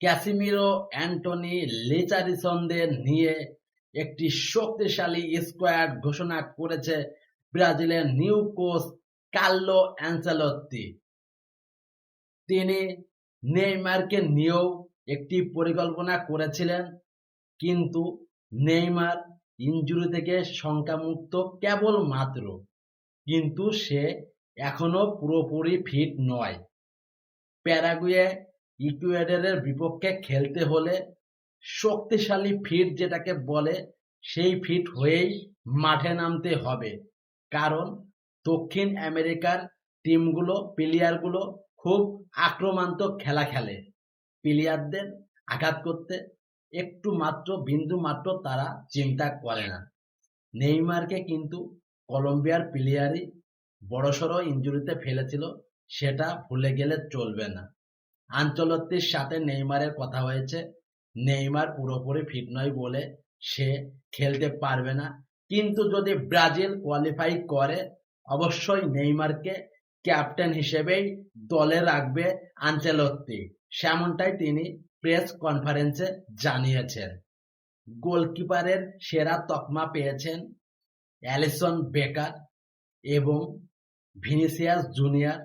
Casemiro Antony লিচারিসনদের নিয়ে একটি শক্তিশালী স্কোয়াড ঘোষণা করেছে ব্রাজিলের নিউ কোচ কার্লো অ্যানচেলত্তি তিনি নেইমারকে নিয়েও একটি পরিকল্পনা করেছিলেন, কিন্তু নেইমার ইনজুরি থেকে শঙ্কামুক্ত কেবল মাত্র কিন্তু সে এখনও পুরোপুরি ফিট নয়। প্যারাগুয়ে ইকুয়েডরের বিপক্ষে খেলতে হলে শক্তিশালী ফিট যেটাকে বলে, সেই ফিট হয়েই মাঠে নামতে হবে। কারণ দক্ষিণ আমেরিকার টিমগুলো, প্লেয়ারগুলো খুব আক্রমণাত্মক খেলা খেলে। প্লেয়ারদের আঘাত করতে একটু মাত্র, বিন্দু মাত্র তারা চিন্তা করে না। নেইমারকে কিন্তু কলম্বিয়ার প্লেয়ারই বড়সড় ইঞ্জুরিতে ফেলেছিল, সেটা ভুলে গেলে চলবে না। আঞ্চলত্তির সাথে নেইমারের কথা হয়েছে। নেইমার পুরোপুরি ফিট নয় বলে সে খেলতে পারবে না। কিন্তু যদি ব্রাজিল কোয়ালিফাই করে, অবশ্যই নেইমারকে ক্যাপ্টেন হিসেবেই দলে রাখবে আঞ্চেলত্তি। সেমনটাই তিনি প্রেস কনফারেন্সে জানিয়েছেন। গোলকিপারের সেরা তকমা পেয়েছেন অ্যালিসন বেকার এবং Vinicius Junior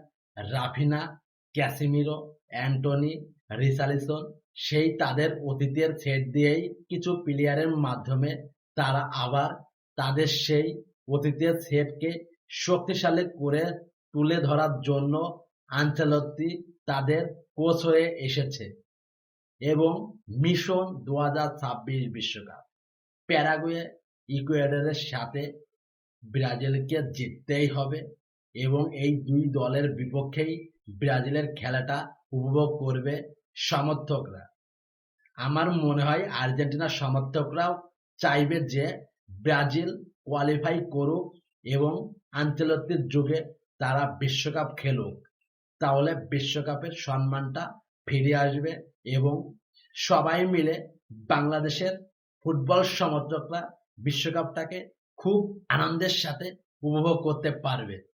Raphinha Casemiro. Antony Richarlison সেই তাদের অতীতের সেট দিয়েই কিছু প্লেয়ারের মাধ্যমে তারা আবার তাদের সেই অতীতের সেটকে শক্তিশালী করে তুলে ধরার জন্য আঞ্চলত্তি তাদের কোচ হয়ে এসেছে এবং মিশন দু ছাব্বিশ বিশ্বকাপ। প্যারাগুয়ে ইকুয়েডরের সাথে ব্রাজিলকে জিততেই হবে এবং এই দুই দলের বিপক্ষেই ব্রাজিলের খেলাটা উপভোগ করবে সমর্থকরা। আমার মনে হয় আর্জেন্টিনার সমর্থকরাও চাইবে যে ব্রাজিল কোয়ালিফাই করুক এবং আঞ্চলত্তির যুগে তারা বিশ্বকাপ খেলুক। তাহলে বিশ্বকাপের সম্মানটা ফিরে আসবে এবং সবাই মিলে বাংলাদেশের ফুটবল সমর্থকরা বিশ্বকাপটাকে খুব আনন্দের সাথে উপভোগ করতে পারবে।